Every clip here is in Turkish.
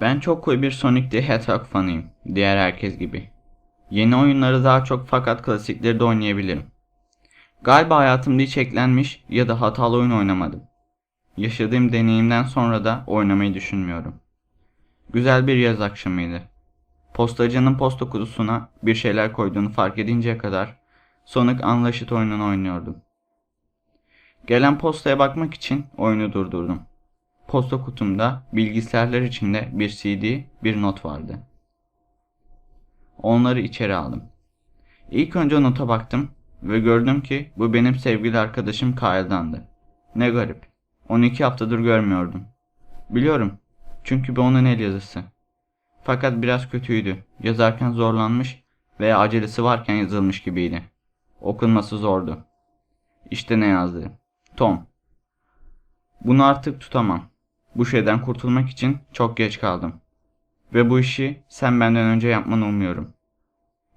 Ben çok koyu bir Sonic the Hedgehog fanıyım. Diğer herkes gibi. Yeni oyunları daha çok fakat klasikleri de oynayabilirim. Galiba hayatımda hiç eklenmiş ya da hatalı oyun oynamadım. Yaşadığım deneyimden sonra da oynamayı düşünmüyorum. Güzel bir yaz akşamıydı. Postacının posta kutusuna bir şeyler koyduğunu fark edinceye kadar Sonic Unleashed oyununu oynuyordum. Gelen postaya bakmak için oyunu durdurdum. Posta kutumda bilgisayarlar içinde bir CD, bir not vardı. Onları içeri aldım. İlk önce nota baktım ve gördüm ki bu benim sevgili arkadaşım Kyle'dandı. Ne garip. 12 haftadır görmüyordum. Biliyorum. Çünkü bu onun el yazısı. Fakat biraz kötüydü. Yazarken zorlanmış veya acelesi varken yazılmış gibiydi. Okunması zordu. İşte ne yazdı. Tom. Bunu artık tutamam. Bu şeyden kurtulmak için çok geç kaldım. Ve bu işi sen benden önce yapmanı umuyorum.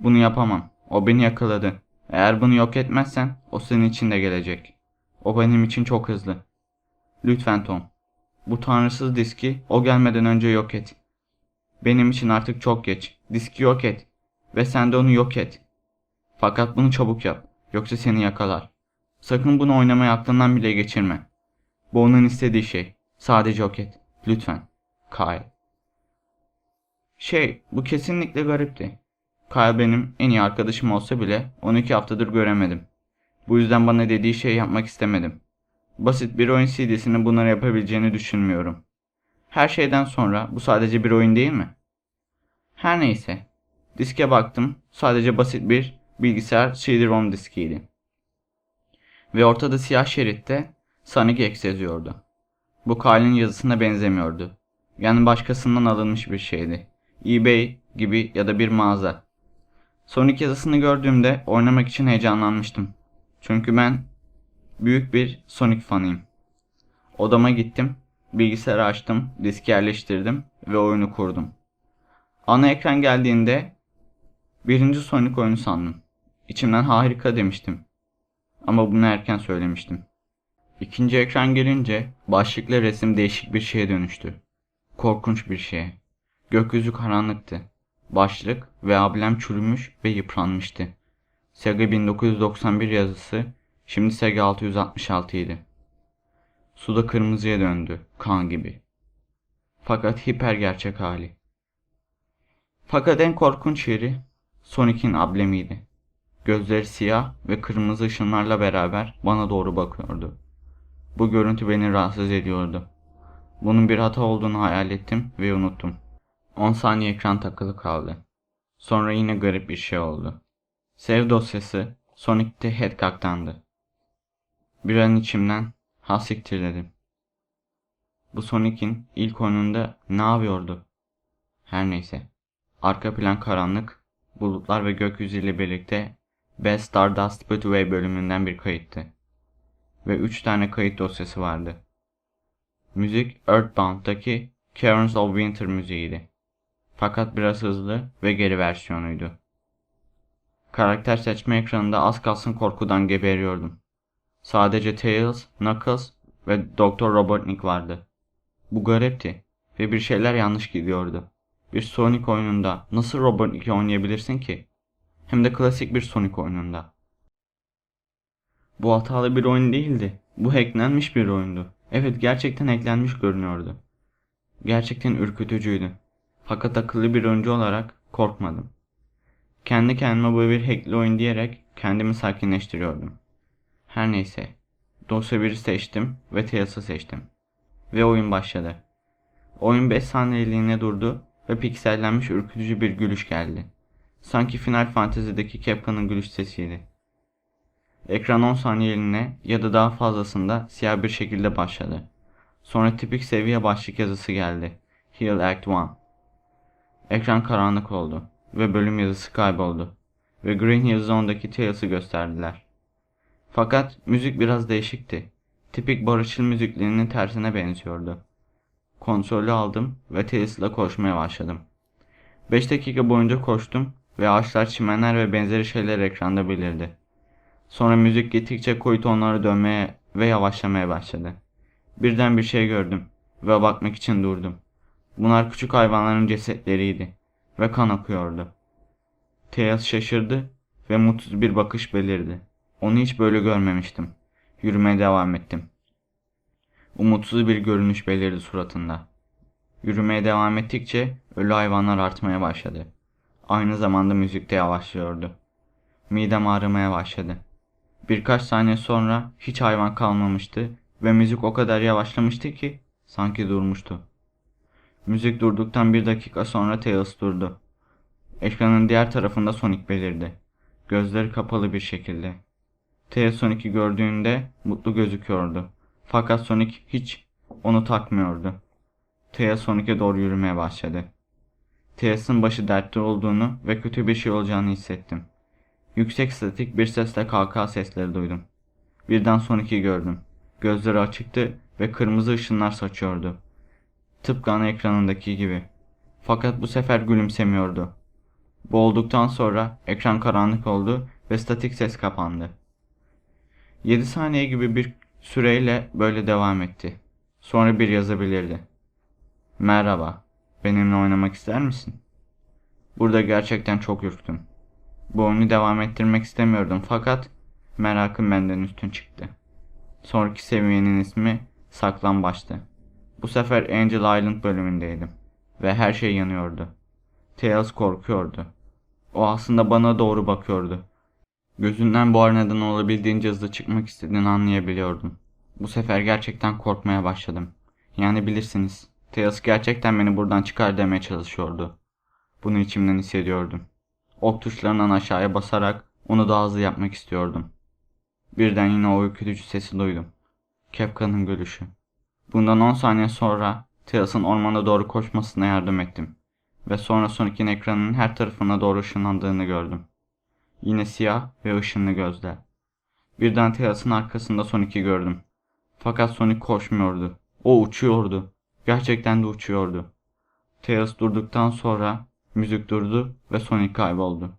Bunu yapamam. O beni yakaladı. Eğer bunu yok etmezsen o senin için de gelecek. O benim için çok hızlı. Lütfen Tom. Bu tanrısız diski o gelmeden önce yok et. Benim için artık çok geç. Diski yok et. Ve sen de onu yok et. Fakat bunu çabuk yap. Yoksa seni yakalar. Sakın bunu oynamayı aklından bile geçirme. Bu onun istediği şey. Sadece et. Lütfen. Kyle. Şey, bu kesinlikle garipti. Kyle benim en iyi arkadaşım olsa bile 12 haftadır göremedim. Bu yüzden bana dediği şeyi yapmak istemedim. Basit bir oyun CD'sinin bunları yapabileceğini düşünmüyorum. Her şeyden sonra bu sadece bir oyun değil mi? Her neyse. Diske baktım. Sadece basit bir bilgisayar CD-ROM diskiydi. Ve ortada siyah şeritte Sonic X yazıyordu. Bu Kyle'in yazısına benzemiyordu. Yani başkasından alınmış bir şeydi. eBay gibi ya da bir mağaza. Sonic yazısını gördüğümde oynamak için heyecanlanmıştım. Çünkü ben büyük bir Sonic fanıyım. Odama gittim, bilgisayarı açtım, diski yerleştirdim ve oyunu kurdum. Ana ekran geldiğinde birinci Sonic oyunu sandım. İçimden harika demiştim. Ama bunu erken söylemiştim. İkinci ekran gelince başlıklı resim değişik bir şeye dönüştü. Korkunç bir şeye. Gökyüzü karanlıktı. Başlık ve ablem çürümüş ve yıpranmıştı. Sega 1991 yazısı şimdi Sega 666 idi. Suda kırmızıya döndü, kan gibi. Fakat hiper gerçek hali. Fakat en korkunç yeri Sonic'in ablemiydi. Gözleri siyah ve kırmızı ışınlarla beraber bana doğru bakıyordu. Bu görüntü beni rahatsız ediyordu. Bunun bir hata olduğunu hayal ettim ve unuttum. 10 saniye ekran takılı kaldı. Sonra yine garip bir şey oldu. Save dosyası Sonic the Hedgehog'tandı. Bir an içimden ha siktir dedim. Bu Sonic'in ilk oyununda ne yapıyordu? Her neyse. Arka plan karanlık, bulutlar ve gökyüzüyle birlikte Best Stardust Put Away bölümünden bir kayıttı. Ve 3 tane kayıt dosyası vardı. Müzik Earthbound'daki Caverns of Winter müziğiydi. Fakat biraz hızlı ve geri versiyonuydu. Karakter seçme ekranında az kalsın korkudan geberiyordum. Sadece Tails, Knuckles ve Dr. Robotnik vardı. Bu garipti ve bir şeyler yanlış gidiyordu. Bir Sonic oyununda nasıl Robotnik'i oynayabilirsin ki? Hem de klasik bir Sonic oyununda. Bu hatalı bir oyun değildi. Bu hacklenmiş bir oyundu. Evet gerçekten hacklenmiş görünüyordu. Gerçekten ürkütücüydü. Fakat akıllı bir oyuncu olarak korkmadım. Kendi kendime bu bir hackli oyun diyerek kendimi sakinleştiriyordum. Her neyse. Dosya 1'i seçtim ve Tails'ı seçtim. Ve oyun başladı. Oyun 5 saniyeliğine durdu ve piksellenmiş ürkütücü bir gülüş geldi. Sanki Final Fantasy'deki Capcom'ın gülüş sesiydi. Ekran 10 saniyeliğine ya da daha fazlasında siyah bir şekilde başladı. Sonra tipik seviye başlık yazısı geldi. Heal Act 1. Ekran karanlık oldu ve bölüm yazısı kayboldu ve Green Hill Zone'daki Tails'ı gösterdiler. Fakat müzik biraz değişikti. Tipik barışçıl müziklerinin tersine benziyordu. Konsolü aldım ve Tails'la koşmaya başladım. 5 dakika boyunca koştum ve ağaçlar, çimenler ve benzeri şeyler ekranda belirdi. Sonra müzik gittikçe koyu tonlara dönmeye ve yavaşlamaya başladı. Birden bir şey gördüm ve bakmak için durdum. Bunlar küçük hayvanların cesetleriydi ve kan akıyordu. Tails şaşırdı ve mutsuz bir bakış belirdi. Onu hiç böyle görmemiştim. Yürümeye devam ettim. Umutsuz bir görünüş belirdi suratında. Yürümeye devam ettikçe ölü hayvanlar artmaya başladı. Aynı zamanda müzik de yavaşlıyordu. Midem ağrımaya başladı. Birkaç saniye sonra hiç hayvan kalmamıştı ve müzik o kadar yavaşlamıştı ki sanki durmuştu. Müzik durduktan bir dakika sonra Tails durdu. Ekranın diğer tarafında Sonic belirdi. Gözleri kapalı bir şekilde. Tails Sonic'i gördüğünde mutlu gözüküyordu. Fakat Sonic hiç onu takmıyordu. Tails Sonic'e doğru yürümeye başladı. Tails'ın başı dertte olduğunu ve kötü bir şey olacağını hissettim. Yüksek statik bir sesle kalka sesleri duydum. Birden Sonic'i gördüm. Gözleri açıktı ve kırmızı ışınlar saçıyordu. Tıpkı ana ekranındaki gibi. Fakat bu sefer gülümsemiyordu. Bu olduktan sonra ekran karanlık oldu ve statik ses kapandı. 7 saniye gibi bir süreyle böyle devam etti. Sonra bir yazabilirdi. Merhaba, benimle oynamak ister misin? Burada gerçekten çok ürktüm. Bu oyunu devam ettirmek istemiyordum fakat merakım benden üstün çıktı. Sonraki seviyenin ismi Saklambaç'tı. Bu sefer Angel Island bölümündeydim ve her şey yanıyordu. Tails korkuyordu. O aslında bana doğru bakıyordu. Gözünden bu neden olabildiğince hızlı çıkmak istediğini anlayabiliyordum. Bu sefer gerçekten korkmaya başladım. Yani bilirsiniz, Tails gerçekten beni buradan çıkar demeye çalışıyordu. Bunu içimden hissediyordum. Ok tuşlarından aşağıya basarak onu daha hızlı yapmak istiyordum. Birden yine o ürkütücü sesi duydum. Kefka'nın gülüşü. Bundan 10 saniye sonra Tails'ın ormana doğru koşmasına yardım ettim. Ve sonra Sonic'in ekranının her tarafına doğru ışınlandığını gördüm. Yine siyah ve ışınlı gözler. Birden Tails'ın arkasında Sonic'i gördüm. Fakat Sonic koşmuyordu. O uçuyordu. Gerçekten de uçuyordu. Tails durduktan sonra müzik durdu ve Sonic kayboldu.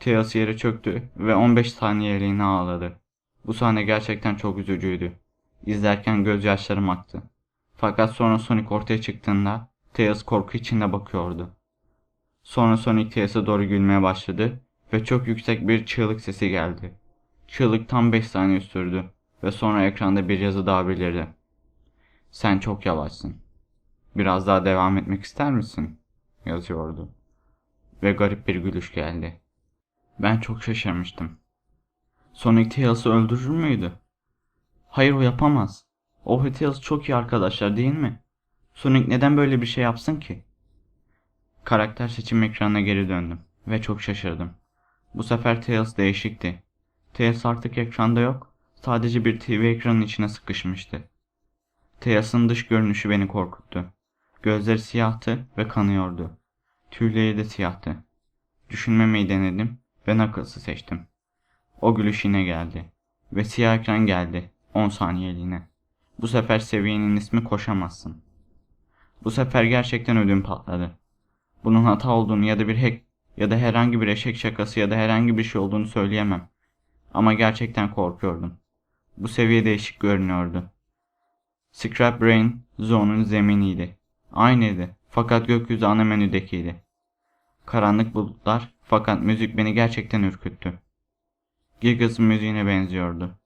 Tails yere çöktü ve 15 saniyeliğine ağladı. Bu sahne gerçekten çok üzücüydü. İzlerken gözyaşlarım aktı. Fakat sonra Sonic ortaya çıktığında Tails korku içinde bakıyordu. Sonra Sonic Tails'e doğru gülmeye başladı ve çok yüksek bir çığlık sesi geldi. Çığlık tam 5 saniye sürdü ve sonra ekranda bir yazı daha belirdi. Sen çok yavaşsın. Biraz daha devam etmek ister misin? Yazıyordu. Ve garip bir gülüş geldi. Ben çok şaşırmıştım. Sonic Tails'ı öldürür müydü? Hayır o yapamaz. O ve Tails çok iyi arkadaşlar değil mi? Sonic neden böyle bir şey yapsın ki? Karakter seçim ekranına geri döndüm ve çok şaşırdım. Bu sefer Tails değişikti. Tails artık ekranda yok, sadece bir TV ekranının içine sıkışmıştı. Tails'ın dış görünüşü beni korkuttu. Gözleri siyahtı ve kanıyordu. Tüyleri de siyahtı. Düşünmemeyi denedim ve Knuckles'ı seçtim. O gülüş yine geldi. Ve siyah ekran geldi. 10 saniyeliğine. Bu sefer seviyenin ismi koşamazsın. Bu sefer gerçekten ödüm patladı. Bunun hata olduğunu ya da bir hack ya da herhangi bir eşek şakası ya da herhangi bir şey olduğunu söyleyemem. Ama gerçekten korkuyordum. Bu seviye değişik görünüyordu. Scrap Brain Zone'un zeminiydi. Aynıydı fakat gökyüzü ana menüdekiydi. Karanlık bulutlar fakat müzik beni gerçekten ürküttü. Gigas'ın müziğine benziyordu.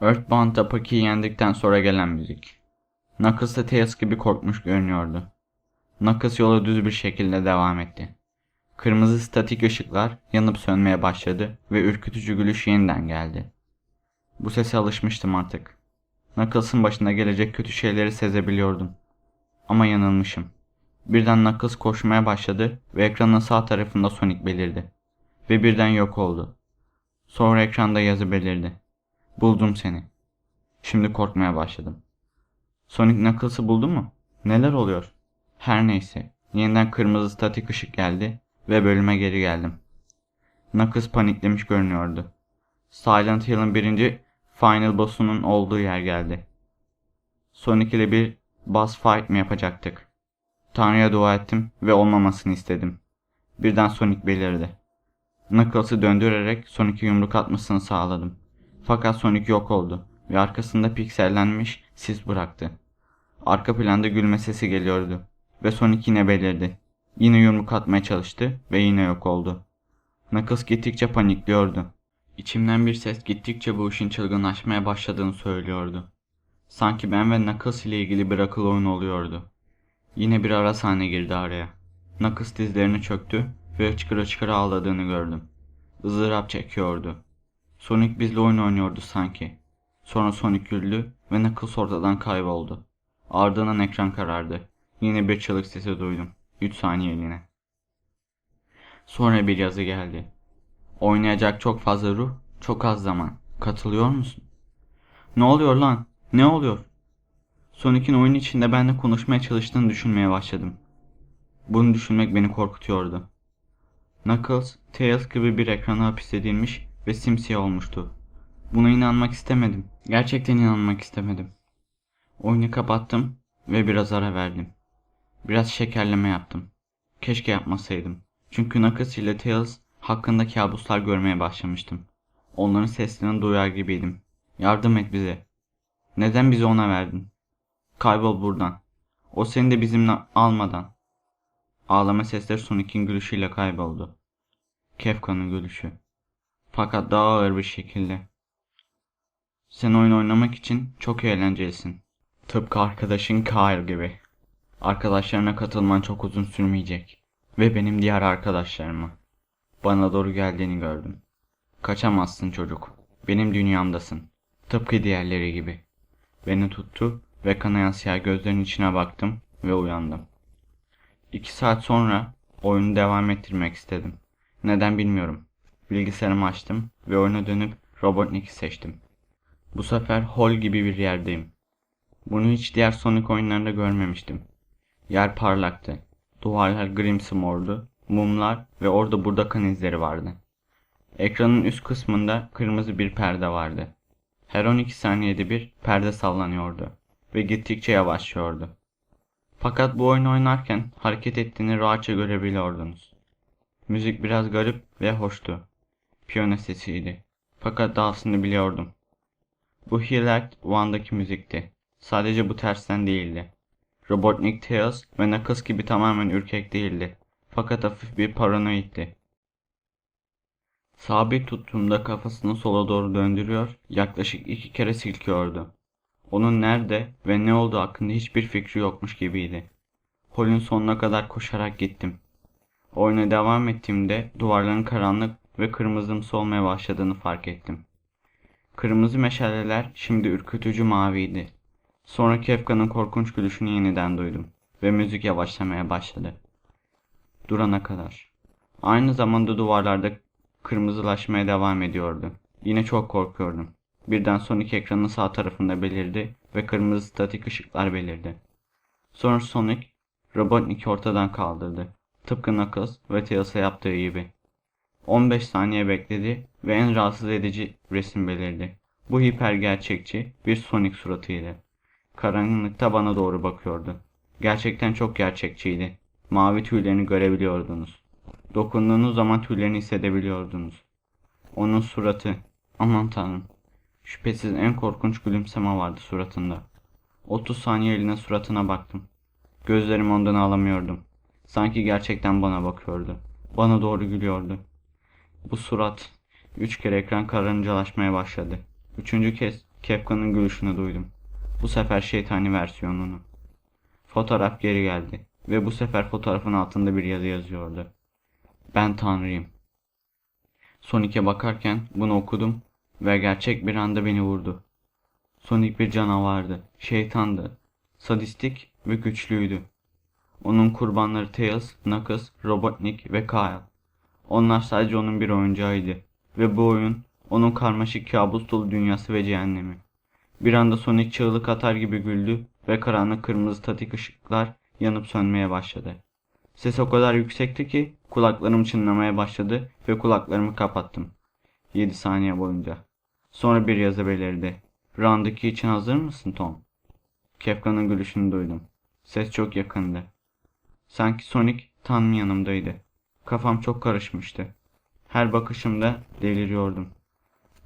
Earthbound'da Paki'yi yendikten sonra gelen müzik. Knuckles da Tails gibi korkmuş görünüyordu. Knuckles yola düz bir şekilde devam etti. Kırmızı statik ışıklar yanıp sönmeye başladı ve ürkütücü gülüş yeniden geldi. Bu sese alışmıştım artık. Knuckles'ın başına gelecek kötü şeyleri sezebiliyordum. Ama yanılmışım. Birden Knuckles koşmaya başladı ve ekranın sağ tarafında Sonic belirdi. Ve birden yok oldu. Sonra ekranda yazı belirdi. Buldum seni. Şimdi korkmaya başladım. Sonic Knuckles'ı buldu mu? Neler oluyor? Her neyse. Yeniden kırmızı statik ışık geldi ve bölüme geri geldim. Knuckles paniklemiş görünüyordu. Silent Hill'in birinci Final Boss'unun olduğu yer geldi. Sonic ile bir boss fight mi yapacaktık? Tanrı'ya dua ettim ve olmamasını istedim. Birden Sonic belirdi. Knuckles'ı döndürerek Sonic'e yumruk atmasını sağladım. Fakat Sonic yok oldu ve arkasında piksellenmiş sis bıraktı. Arka planda gülme sesi geliyordu. ve Sonic yine belirdi. Yine yumruk atmaya çalıştı ve yine yok oldu. Knuckles gittikçe panikliyordu. İçimden bir ses gittikçe bu işin çılgınlaşmaya başladığını söylüyordu. Sanki ben ve Knuckles ile ilgili bir akıl oyunu oluyordu. Yine bir ara sahne girdi araya. Knuckles dizlerini çöktü ve hıçkıra hıçkıra ağladığını gördüm. ızdırap çekiyordu. Sonic bizle oyun oynuyordu sanki. Sonra Sonic güldü ve Knuckles ortadan kayboldu. Ardından ekran karardı. Yine bir çığlık sesi duydum. 3 saniyeliğine. Sonra bir yazı geldi. Oynayacak çok fazla ruh, çok az zaman. Katılıyor musun? Ne oluyor lan? Ne oluyor? Sonic'in oyun içinde benimle konuşmaya çalıştığını düşünmeye başladım. Bunu düşünmek beni korkutuyordu. Knuckles, Tails gibi bir ekrana hapsedilmiş ve simsiyah olmuştu. Buna inanmak istemedim. Gerçekten inanmak istemedim. Oyunu kapattım ve biraz ara verdim. Biraz şekerleme yaptım. Keşke yapmasaydım. Çünkü Knuckles ile Tails hakkında kabuslar görmeye başlamıştım. Onların seslerini duyar gibiydim. Yardım et bize. Neden bizi ona verdin? Kaybol buradan. O seni de bizimle almadan. Ağlama sesleri Sonic'in gülüşüyle kayboldu. Kefka'nın gülüşü. Fakat daha ağır bir şekilde. Sen oyun oynamak için çok eğlencelisin. Tıpkı arkadaşın Kyle gibi. Arkadaşlarına katılman çok uzun sürmeyecek. Ve benim diğer arkadaşlarıma. Bana doğru geldiğini gördüm. Kaçamazsın çocuk. Benim dünyamdasın. Tıpkı diğerleri gibi. Beni tuttu ve kanayan siyah gözlerinin içine baktım ve uyandım. İki saat sonra oyunu devam ettirmek istedim. Neden bilmiyorum. Bilgisayarımı açtım ve oyuna dönüp Robotnik'i seçtim. Bu sefer hol gibi bir yerdeyim. Bunu hiç diğer Sonic oyunlarında görmemiştim. Yer parlaktı. Duvarlar grimsimordu. Mumlar ve orada burada kan izleri vardı. Ekranın üst kısmında kırmızı bir perde vardı. Her 12 saniyede bir perde sallanıyordu ve gittikçe yavaşlıyordu. Fakat bu oyunu oynarken hareket ettiğini rahatça görebiliyordunuz. Müzik biraz garip ve hoştu. Piyano sesiydi. Fakat dahasını biliyordum. Bu Heal Act One'daki müzikti. Sadece bu tersten değildi. Robotnik Tails ve Knuckles gibi tamamen ürkek değildi. Fakat hafif bir paranoidti. Sabit tuttuğumda kafasını sola doğru döndürüyor, yaklaşık iki kere silkiyordu. Onun nerede ve ne olduğu hakkında hiçbir fikri yokmuş gibiydi. Holün sonuna kadar koşarak gittim. Oyuna devam ettiğimde duvarların karanlık ve kırmızımsı olmaya başladığını fark ettim. Kırmızı meşaleler şimdi ürkütücü maviydi. Sonra Kefka'nın korkunç gülüşünü yeniden duydum ve müzik yavaşlamaya başladı. Durana kadar. Aynı zamanda duvarlarda kırmızılaşmaya devam ediyordu. Yine çok korkuyordum. Birden Sonic ekranın sağ tarafında belirdi ve kırmızı statik ışıklar belirdi. Sonra Sonic Robotnik'i ortadan kaldırdı. Tıpkı Knuckles ve Tails'a yaptığı gibi. 15 saniye bekledi ve en rahatsız edici resim belirdi. Bu hiper gerçekçi bir Sonic suratıydı. Karanlıkta bana doğru bakıyordu. Gerçekten çok gerçekçiydi. Mavi tüylerini görebiliyordunuz. Dokunduğunuz zaman tüylerini hissedebiliyordunuz. Onun suratı, aman tanrım. Şüphesiz en korkunç gülümseme vardı suratında. 30 saniye eline suratına baktım. Gözlerimi ondan alamıyordum. Sanki gerçekten bana bakıyordu. Bana doğru gülüyordu. Bu surat. Üç kere ekran karıncalaşmaya başladı. Üçüncü kez Kefka'nın gülüşünü duydum. Bu sefer şeytani versiyonunu. Fotoğraf geri geldi ve bu sefer fotoğrafın altında bir yazı yazıyordu. Ben Tanrıyım. Sonic'e bakarken bunu okudum ve gerçek bir anda beni vurdu. Sonic bir canavardı, şeytandı, sadistik ve güçlüydü. Onun kurbanları Tails, Knuckles, Robotnik ve Kyle. Onlar sadece onun bir oyuncağıydı ve bu oyun onun karmaşık kabus dolu dünyası ve cehennemi. Bir anda Sonic çığlık atar gibi güldü ve karanlık kırmızı statik ışıklar yanıp sönmeye başladı. Ses o kadar yüksekti ki kulaklarım çınlamaya başladı ve kulaklarımı kapattım. 7 saniye boyunca. Sonra bir yazı belirdi. Round'daki için hazır mısın Tom? Kefka'nın gülüşünü duydum. Ses çok yakındı. Sanki Sonic tam yanımdaydı. Kafam çok karışmıştı. Her bakışımda deliriyordum.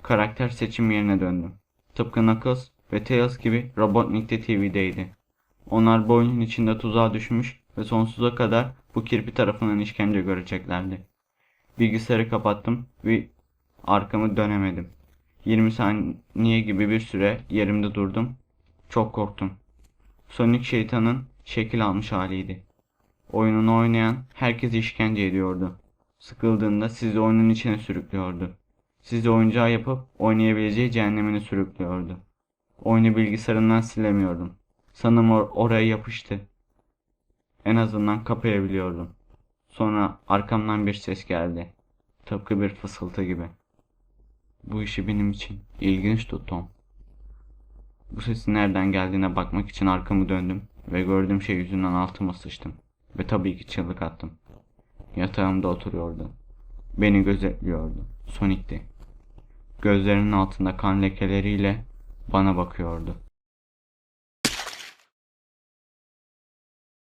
Karakter seçim yerine döndüm. Tıpkı Knuckles ve Tails gibi Robotnik de TV'deydi. Onlar bu içinde tuzağa düşmüş ve sonsuza kadar bu kirpi tarafından işkence göreceklerdi. Bilgisayarı kapattım ve arkamı dönemedim. 20 saniye gibi bir süre yerimde durdum. Çok korktum. Sonic şeytanın şekil almış haliydi. Oyununu oynayan herkesi işkence ediyordu. Sıkıldığında sizi oyunun içine sürüklüyordu. Sizi oyuncağı yapıp oynayabileceği cehennemine sürüklüyordu. Oyunu bilgisayarından silemiyordum. Sanırım or- oraya yapıştı. En azından kapayabiliyordum. Sonra arkamdan bir ses geldi. Tıpkı bir fısıltı gibi. Bu işi benim için ilginç tut Tom. Bu sesin nereden geldiğine bakmak için arkamı döndüm ve gördüğüm şey yüzünden altıma sıçtım. Ve tabii ki çığlık attım. Yatağımda oturuyordu. Beni gözetliyordu. Sonic'ti. Gözlerinin altında kan lekeleriyle bana bakıyordu.